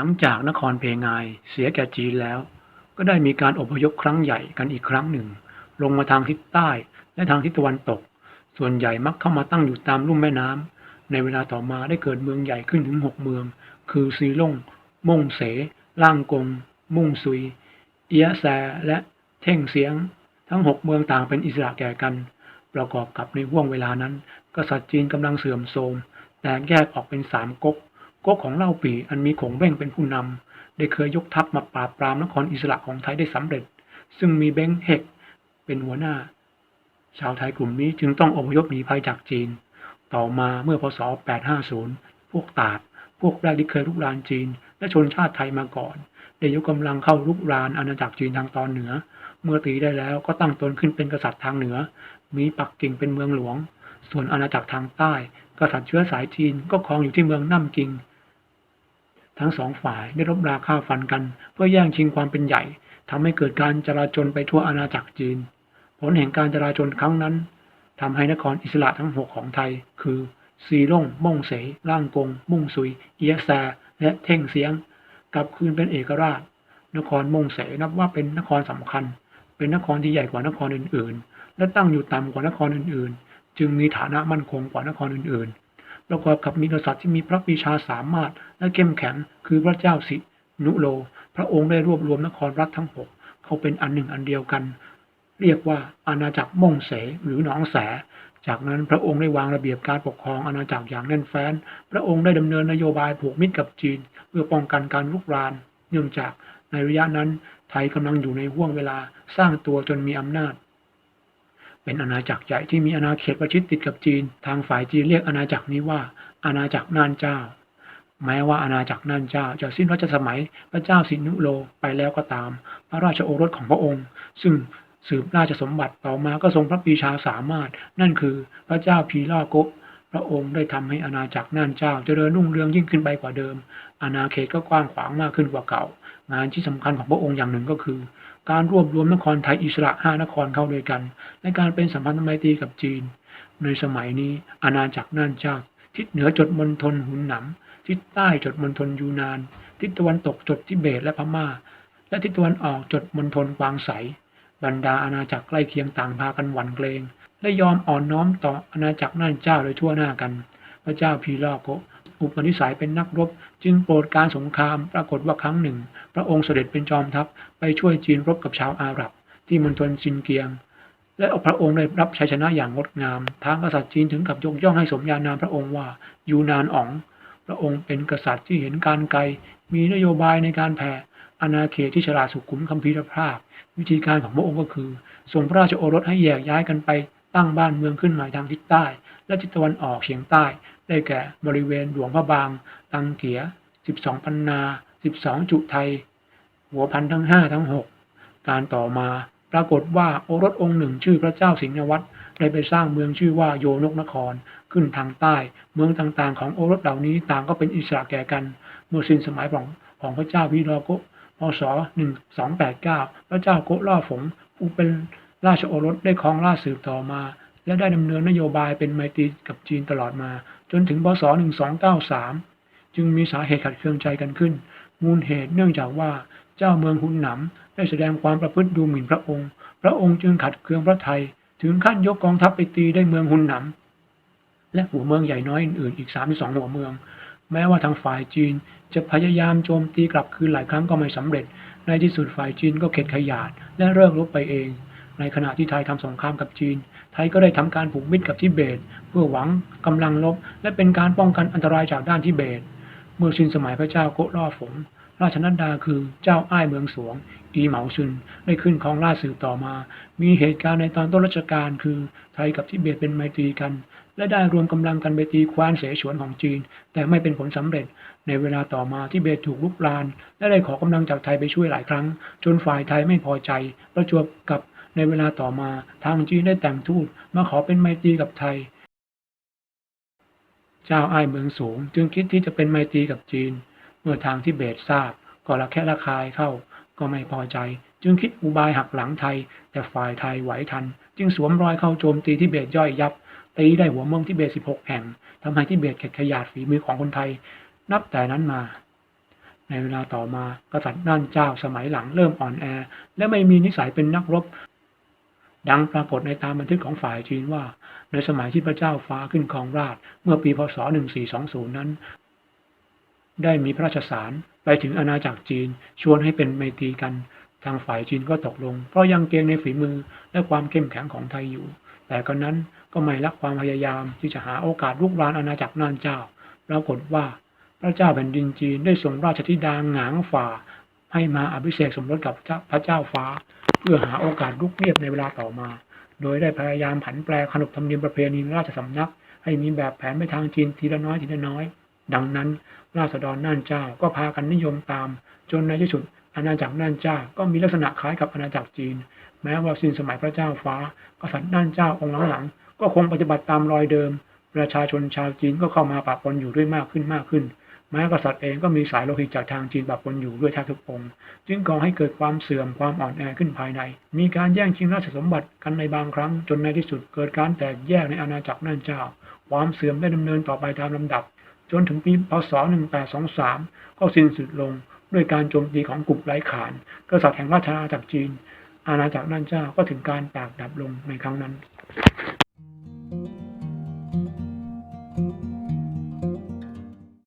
หลังจากนครเพงายเสียแก่จีนแล้ว ก็ได้มีการอพยพครั้งใหญ่กันอีกครั้งหนึ่ง ลงมาทางทิศใต้และทางทิศตะวันตก ส่วนใหญ่มักเข้ามาตั้งอยู่ตามลุ่มแม่น้ำในเวลาต่อมาได้เกิดเมืองใหญ่ขึ้นถึงหกเมือง คือซีล่งม่งเส ล่างกง มุ่งซุย เอียแซและเท่งเสียง ทั้งหกเมืองต่างเป็นอิสระแก่กัน ประกอบกับในห่วงเวลานั้น กษัตริย์จีนกำลังเสื่อมโทรมแตกแยกออกเป็นสามก๊ก ก๊กของเล่าปีอันมีขงเบ้งเป็นผู้นำได้เคยยกทัพมาปราบปรามนครอิสระของไทยได้สำเร็จ ซึ่งมีเบ้งเฮกเป็นหัวหน้า ชาวไทยกลุ่มนี้จึงต้องอพยพหนีภัยจากจีน ต่อมาเมื่อพศ 850 พวกตาดพวกแรกที่เคยลุกรานจีน และชนชาติไทยมาก่อน ได้ยกกำลังเข้าลุกรานอาณาจักรจีนทางตอนเหนือ เมื่อตีได้แล้วก็ตั้งตนขึ้นเป็นกษัตริย์ทางเหนือ มีปักกิ่งเป็นเมืองหลวง ส่วนอาณาจักรทางใต้กษัตริย์เชื้อสายจีนก็ครองอยู่ที่เมืองนั่มกิง ทั้งสองฝ่ายได้รบราฆ่าฟันกัน เพื่อแย่งชิงความเป็นใหญ่ทำให้เกิดการจราจนไปทั่วอาณาจักรจีน ผลแห่งการจราจนครั้งนั้นทำให้นครอิสระทั้งหกของไทย คือซีล่งม่งเสล่างกง มุ่งซุย เอียะแซและเท่งเสียง กลับคืนเป็นเอกราช นครม่งเสนับว่าเป็นนครสำคัญ เป็นนครที่ใหญ่กว่านครอื่นๆ และตั้งอยู่ต่ำกว่านครอื่นๆ จึงมีฐานะมั่นคงกว่านครอื่นๆ ประกอบกับมีกษัตริย์ที่มีพระปีชาสามารถ และเข้มแข็งคือพระเจ้าสินุโล พระองค์ได้รวบรวมนครรัฐทั้งหกเขาเป็นอันหนึ่งอันเดียวกัน เรียกว่าอาณาจักรม่งเสหรือหนองแส จากนั้นพระองค์ได้วางระเบียบการปกครองอาณาจักรอย่างแน่นแฟ้น พระองค์ได้ดำเนินนโยบายผูกมิตรกับจีน เพื่อป้องกันการลุกราน เนื่องจากในระยะนั้นไทยกำลังอยู่ในห่วงเวลาสร้างตัวจนมีอำนาจ เป็นอาณาจักรใหญ่ที่มีอาณาเขตประชิดติดกับจีน ทางฝ่ายจีนเรียกอาณาจักรนี้ว่า อาณาจักรน่านเจ้า แม้ว่าอาณาจักรน่านเจ้าจะสิ้นรัชสมัยพระเจ้าสินุโลไปแล้วก็ตาม พระราชโอรสของพระองค์ ซึ่งสืบราชสมบัติต่อมาก็ทรงพระปีชาสามารถ นั่นคือพระเจ้าพีลาโกพระองค์ได้ทำให้อาณาจักรน่านเจ้าเจริญรุ่งเรืองยิ่งขึ้นไปกว่าเดิม อาณาเขตก็กว้างขวางมากขึ้นกว่าเก่า งานที่สำคัญของพระองค์อย่างหนึ่งก็คือ การรวบรวมนครไทยอิสระห้านครเข้าด้วยกัน และการเป็นสัมพันธไมตรีกับจีน ในสมัยนี้อาณาจักรน่านเจ้าทิศเหนือจดมณฑลหุนหนำทิศใต้จดมณฑลยูนาน ทิศตะวันตกจดทิเบตและพม่า และทิศตะวันออกจดมณฑลกวางใสบรรดาอาณาจักรใกล้เคียงต่างพากันหวั่นเกรงและยอมอ่อนน้อมต่ออาณาจักรน่านเจ้าโดยทั่วหน้ากัน พระเจ้าพีลาโกะ อุปนิสัยเป็นนักรบ จึงโปรดการสงคราม ปรากฏว่าครั้งหนึ่ง พระองค์เสด็จเป็นจอมทัพไปช่วยจีนรบกับชาวอาหรับ ที่มณฑลซินเกียง และพระองค์ได้รับชัยชนะอย่างงดงาม ทางกษัตริย์จีนถึงกับยกย่องให้สมญานามพระองค์ว่ายูนานอ๋อง พระองค์เป็นกษัตริย์ที่เห็นการไกล มีนโยบายในการแผ่อาณาเขตที่ฉลาดสุขุมคัมภีรภาพ วิธีการของพระองค์ก็คือส่งพระราชโอรสให้แยกย้ายกันไปตั้งบ้านเมืองขึ้นใหม่ทางทิศใต้ และทิศตะวันออกเฉียงใต้ ได้แก่บริเวณหลวงพระบางตังเกีย12ปันนา 12 จุไทย หัวพันทั้ง 5 ทั้ง 6 การต่อมาปรากฏว่าโอรสองค์หนึ่งชื่อพระเจ้าสิงห์วัตรได้ไปสร้างเมืองชื่อว่าโยนกนครขึ้นทางใต้ เมืองต่างๆ ของโอรสเหล่านี้ต่างก็เป็นอิสระแก่กัน เมื่อสิ้นสมัยของของพระเจ้าวิโรโกพศ1289 พระเจ้าโกล่อฝงผู้เป็นราชโอรสได้ครองราชสืบต่อมา และได้ดำเนินนโยบายเป็นไมตรีกับจีนตลอดมา จนถึงพศ 1293 จึงมีสาเหตุขัดเคืองใจกันขึ้น มูลเหตุเนื่องจากว่าเจ้าเมืองหุนหนำได้แสดงความประพฤติดูหมิ่นพระองค์ พระองค์จึงขัดเคืองพระไทย ถึงขั้นยกกองทัพไปตีได้เมืองหุนหนำและหัวเมืองใหญ่น้อยอื่นๆอีก 32 หัวเมือง แม้ว่าทางฝ่ายจีนจะพยายามโจมตีกลับคืนหลายครั้งก็ไม่สำเร็จ ในที่สุดฝ่ายจีนก็เข็ดขยาดและเลิกรบไปเอง ในขณะที่ไทยทำสงครามกับจีน ไทยก็ได้ทำการผูกมิตรกับทิเบต เพื่อหวังกำลังลบ และเป็นการป้องกันอันตรายจากด้านทิเบต เมื่อสิ้นสมัยพระเจ้าโกล่อฝงราชนัดดาคือเจ้าอ้ายเมืองสวง อีเหมาซุนได้ขึ้นครองราชสืบต่อมา มีเหตุการณ์ในตอนต้นรัชกาลคือไทยกับทิเบตเป็นไมตรีกัน และได้รวมกำลังกันไปตีคว้นเสฉวนของจีน แต่ไม่เป็นผลสำเร็จ ในเวลาต่อมาที่เบตถูกลุกราน และได้ขอกำลังจากไทยไปช่วยหลายครั้ง จนฝ่ายไทยไม่พอใจประจวบกับ ในเวลาต่อมาทางจีนได้แต่งทูตมาขอเป็นไมตรีกับไทย เจ้าอ้ายเมืองสูง จึงคิดที่จะเป็นไมตรีกับจีน เมื่อทางที่เบตทราบ ก็ระแคะระคายเข้า ก็ไม่พอใจ จึงคิดอุบายหักหลังไทย แต่ฝ่ายไทยไหวทัน จึงสวมรอยเข้าโจมตีที่เบตย่อยยับตีได้หัวเมืองที่เบต16 แห่งทำให้ที่เบตเข็ดขยาดฝีมือของคนไทย นับแต่นั้นมาในเวลาต่อมากษัตริย์น่านเจ้าสมัยหลังเริ่มอ่อนแอ และไม่มีนิสัยเป็นนักรบ ดังปรากฏในตามบันทึกของฝ่ายจีนว่า ในสมัยที่พระเจ้าฟ้าขึ้นครองราชเมื่อปีพศ 1420 นั้น ได้มีพระราชสารไปถึงอาณาจักรจีนชวนให้เป็นไมตรีกัน ทางฝ่ายจีนก็ตกลง เพราะยังเกรงในฝีมือและความเข้มแข็งของไทยอยู่ แต่ก็นั้นก็ไม่ละความพยายามที่จะหาโอกาสลุกรานอาณาจักรน่านเจ้า ปรากฏว่าพระเจ้าแผ่นดินจีนได้ส่งราชธิดาหงางฝ่าให้มาอภิเษกสมรสกับพระเจ้าฟ้า เพื่อหาโอกาสลุกเรียบในเวลาต่อมา โดยได้พยายามผันแปรขนบธรรมเนียมประเพณีราชสำนัก ให้มีแบบแผนไปทางจีนทีละน้อยทีละน้อย ดังนั้นราษฎรน่านเจ้าก็พากันนิยมตาม จนในที่สุดอาณาจักรน่านเจ้าก็มีลักษณะคล้ายกับอาณาจักรจีน แม้ว่าสิ้นสมัยพระเจ้าฟ้ากษัตริย์น่านเจ้าองค์หลังๆก็คงปฏิบัติตามรอยเดิม ประชาชนชาวจีนก็เข้ามาปะปนอยู่ด้วยมากขึ้นมากขึ้น แม้กษัตริย์เองก็มีสายโลหิตจากทางจีนปะปนอยู่ด้วยแทบทุกองค์ จึงก่อให้เกิดความเสื่อมความอ่อนแอขึ้นภายใน มีการแย่งชิงราชสมบัติกันในบางครั้ง จนในที่สุดเกิดการแตกแยกในอาณาจักรน่านเจ้า ความเสื่อมได้ดำเนินต่อไปตามลำดับ จนถึงปีพศ 1823 ก็สิ้นสุดลงด้วยการโจมตีของกลุ่มไร้ขาน กษัตริย์แห่งราชอาณาจักรจีน อาณาจักรน่านเจ้าก็ถึงการแตกดับลงในครั้งนั้น